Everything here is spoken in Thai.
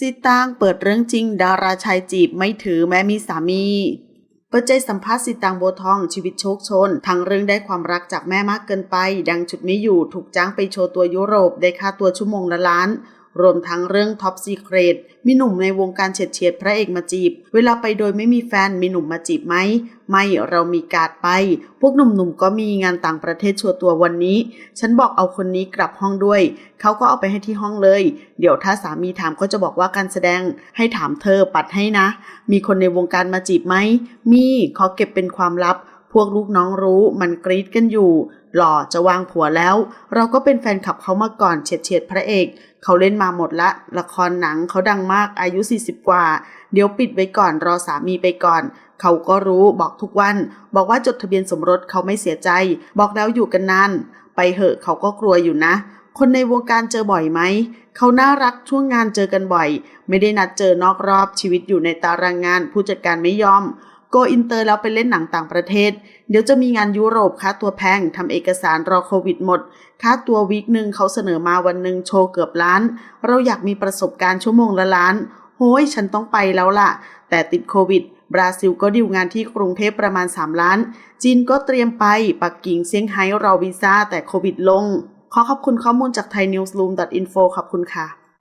ซีตางเปิดเรื่องจริง ดาราชายจีบไม่ถือแม้มีสามีเปิดใจสัมภาษณ์สิตางโบทองชีวิตโชคชน ทั้งเรื่องได้ความรักจากแม่มากเกินไป ดังชุดไม่อยู่ถูกจ้างไปโชว์ตัวยุโรปได้ค่าตัวชั่วโมงละล้าน รวมทั้งเรื่องท็อปซีเครตมีหนุ่มในวงการเฉียดเฉียดๆพระเอกมาจีบ เวลาไปโดยไม่มีแฟนมีหนุ่มมาจีบไหม ไม่เรามีการดไป พวกหนุ่มๆก็มีงานต่างประเทศโชว์ตัววันนี้ ฉันบอกเอาคนนี้กลับห้องด้วย เขาก็เอาไปให้ที่ห้องเลย เดี๋ยวถ้าสามีถามก็จะบอกว่าการแสดงให้ถามเธอปัดให้นะ มีคนในวงการมาจีบไหม มีขอเก็บเป็นความลับ พวกลูกน้องรู้มันกรี๊ดกันอยู่ หล่อจะวางผัวแล้ว เราก็เป็นแฟนคลับเขามาก่อนเฉียดเฉียดพระเอก เขาเล่นมาหมดละ ละครหนังเขาดังมากอายุ 40 กว่า เดี๋ยวปิดไว้ก่อนรอสามีไปก่อน เขาก็รู้บอกทุกวัน บอกว่าจดทะเบียนสมรสเขาไม่เสียใจ บอกแล้วอยู่กันนานไปเหอะเขาก็กลัวอยู่นะ คนในวงการเจอบ่อยไหมเขาน่ารักช่วงงานเจอกันบ่อย ไม่ได้นัดเจอนอกรอบชีวิตอยู่ในตารางงาน ผู้จัดการไม่ยอม โกอินเตอร์แล้วไปเล่นหนังต่างประเทศ เดี๋ยวจะมีงานยุโรปค่าตัวแพงทำเอกสารรอโควิดหมด ค่าตัววีคหนึ่งเขาเสนอมาวันหนึ่งโชว์เกือบล้าน เราอยากมีประสบการณ์ชั่วโมงละล้านโฮ้ยฉันต้องไปแล้วล่ะ แต่ติดโควิด บราซิลก็ดิวงานที่กรุงเทพประมาณ 3 ล้าน จีนก็เตรียมไป ปักกิ่งเซี่ยงไฮ้รอวีซ่าแต่โควิดลง ขอขอบคุณข้อมูลจาก thaiNewsroom.info ขอบคุณค่ะ